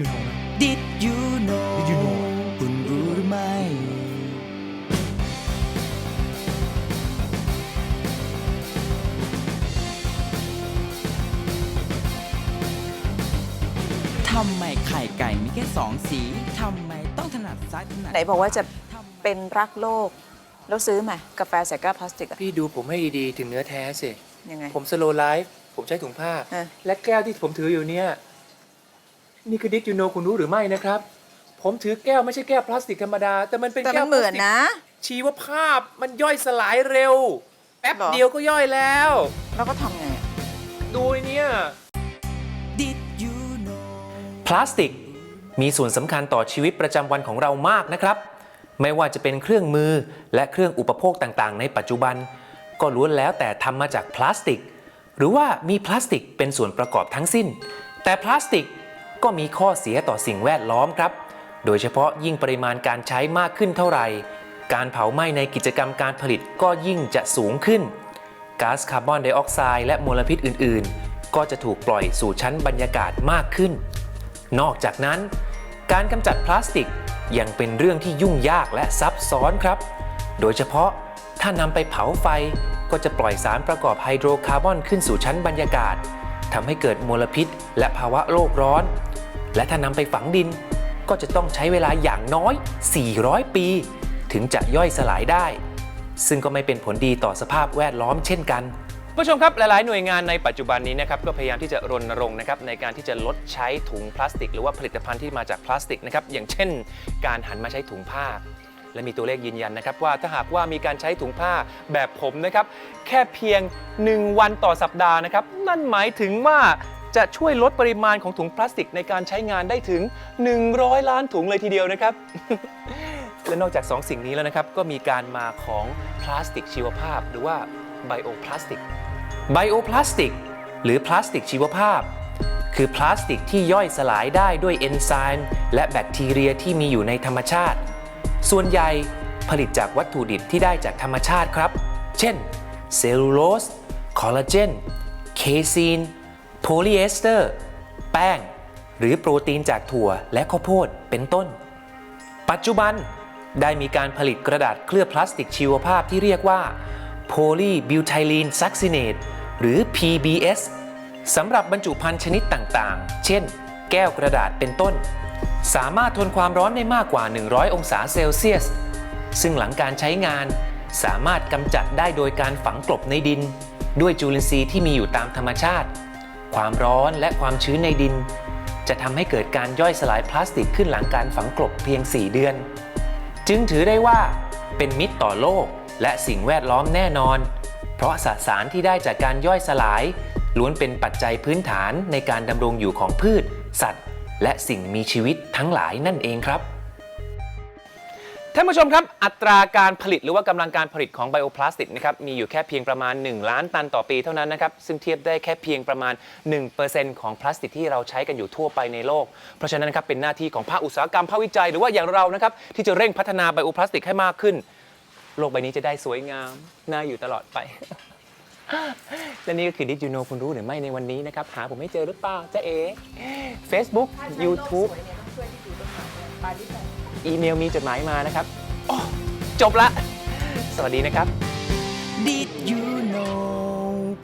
you know นะ Did you know Did you know คุณรู้หรือไม่ ทำไมไข่ไก่มีแค่สองสี ทำไมต้องถนัดซ้ายถนัดไหนบอกว่าจะทำไมเป็นรักโลก แล้วซื้อมากาแฟใส่แก้วพลาสติกอะพี่ดูผมให้ดีๆ ถึงเนื้อแท้สิ ยังไง ผมสโลไลฟ์ ผมใช้ถุงผ้า เออ และแก้วที่ผมถืออยู่เนี่ย นี่คือดิจิโนคุณรู้หรือไม่นะครับ ผมถือแก้วไม่ใช่แก้วพลาสติกธรรมดา แต่มันเป็นแต่แก้มัวนเหมือนพลาสติกนะ ชีวภาพมันย่อยสลายเร็ว แป๊บหรอ เดียวก็ย่อยแล้ว แล้วก็ทำไงอะดูไอ้เนี่ย Did you know พลาสติกมีส่วนสำคัญต่อชีวิตประจำวันของเรามากนะครับ ไม่ว่าจะเป็นเครื่องมือและเครื่องอุปโภคต่างๆ ในปัจจุบัน ก็ล้วนแล้วแต่ทำมาจากพลาสติก หรือว่ามีพลาสติกเป็นส่วนประกอบทั้งสิ้น แต่พลาสติก ก็มีข้อเสียต่อสิ่งแวดล้อมครับ โดยเฉพาะยิ่งปริมาณการใช้มากขึ้นเท่าไหร่ การเผาไหม้ในกิจกรรมการผลิตก็ยิ่งจะสูงขึ้นก๊าซคาร์บอนไดออกไซด์และมลพิษอื่น ๆ ก็จะถูกปล่อยสู่ชั้นบรรยากาศมากขึ้น นอกจากนั้น การกำจัดพลาสติกยังเป็นเรื่องที่ยุ่งยากและซับซ้อนครับ โดยเฉพาะถ้านำไปเผาไฟก็จะปล่อยสารประกอบไฮโดรคาร์บอนขึ้นสู่ชั้นบรรยากาศทำให้เกิดมลพิษและภาวะโลกร้อน และถ้านำไปฝังดินก็จะต้องใช้เวลาอย่างน้อย 400 ปี ถึงจะย่อยสลายได้ ซึ่งก็ไม่เป็นผลดีต่อสภาพแวดล้อมเช่นกันผู้ชมครับหลาย ๆ หน่วยงานในปัจจุบันนี้นะครับก็พยายามที่จะรณรงค์นะครับในการที่จะลดใช้ถุงพลาสติก หรือว่าผลิตภัณฑ์ที่มาจากพลาสติกนะครับอย่างเช่น การหันมาใช้ถุงผ้า และมีตัวเลขยืนยันนะครับว่าถ้าหากว่ามีการใช้ถุงผ้าแบบผมนะครับแค่เพียง 1 วันต่อสัปดาห์นะครับนั่นหมายถึงว่า จะช่วยลดปริมาณของถุงพลาสติกในการใช้งานได้ถึง 100 ล้านถุงเลยทีเดียวนะครับ และนอกจาก 2 สิ่งนี้แล้วนะครับ ก็มีการมาของพลาสติกชีวภาพ หรือว่าไบโอพลาสติกไบโอพลาสติกหรือพลาสติกชีวภาพ คือพลาสติกที่ย่อยสลายได้ด้วยเอนไซม์และแบคทีเรียที่มีอยู่ในธรรมชาติ ส่วนใหญ่ผลิตจากวัตถุดิบที่ได้จากธรรมชาติครับ เช่น เซลลูโลส คอลลาเจน เคซีน โพลีเอสเตอร์ แป้ง หรือโปรตีนจากถั่วและข้าวโพดเป็นต้น ปัจจุบันได้มีการผลิตกระดาษเคลือบพลาสติกชีวภาพที่เรียกว่า Polybutylene Succinate หรือ PBS สำหรับบรรจุภัณฑ์ชนิดต่างๆ เช่น แก้วกระดาษเป็นต้น สามารถทนความร้อนได้มากกว่า 100 องศาเซลเซียส ซึ่งหลังการใช้งานสามารถกำจัดได้โดยการฝังกลบในดิน ด้วยจุลินทรีย์ที่มีอยู่ตามธรรมชาติ ความร้อนและความชื้นในดิน จะทำให้เกิดการย่อยสลายพลาสติกขึ้นหลังการฝังกลบเพียง 4 เดือน จึงถือได้ว่าเป็นมิตรต่อโลกและสิ่งแวดล้อมแน่นอน เพราะสสารที่ได้จากการย่อยสลาย ล้วนเป็นปัจจัยพื้นฐานในการดำรงอยู่ของพืช สัตว์ และสิ่งมีชีวิตทั้งหลายนั่นเองครับ ท่านผู้ชมครับ อัตราการผลิตหรือว่ากำลังการผลิตของไบโอพลาสติกนะครับมีอยู่แค่เพียงประมาณ 1 ล้านตันต่อปีเท่านั้นนะครับ ซึ่งเทียบได้แค่เพียงประมาณ 1%ของพลาสติกที่เราใช้กันอยู่ทั่วไปในโลก เพราะฉะนั้นครับเป็นหน้าที่ของภาคอุตสาหกรรมภาควิจัยหรือว่าอย่างเรานะครับที่จะเร่งพัฒนาไบโอพลาสติกให้มากขึ้น โลกใบนี้จะได้สวยงามน่าอยู่ตลอดไป และนี่ก็คือดิจิโนคุณรู้หรือไม่ในวันนี้นะครับหาผมไม่เจอหรือเปล่าจ๊ะเอ Facebook YouTube อีเมลมีจดหมายมานะครับจบละ สวัสดีนะครับ Did you know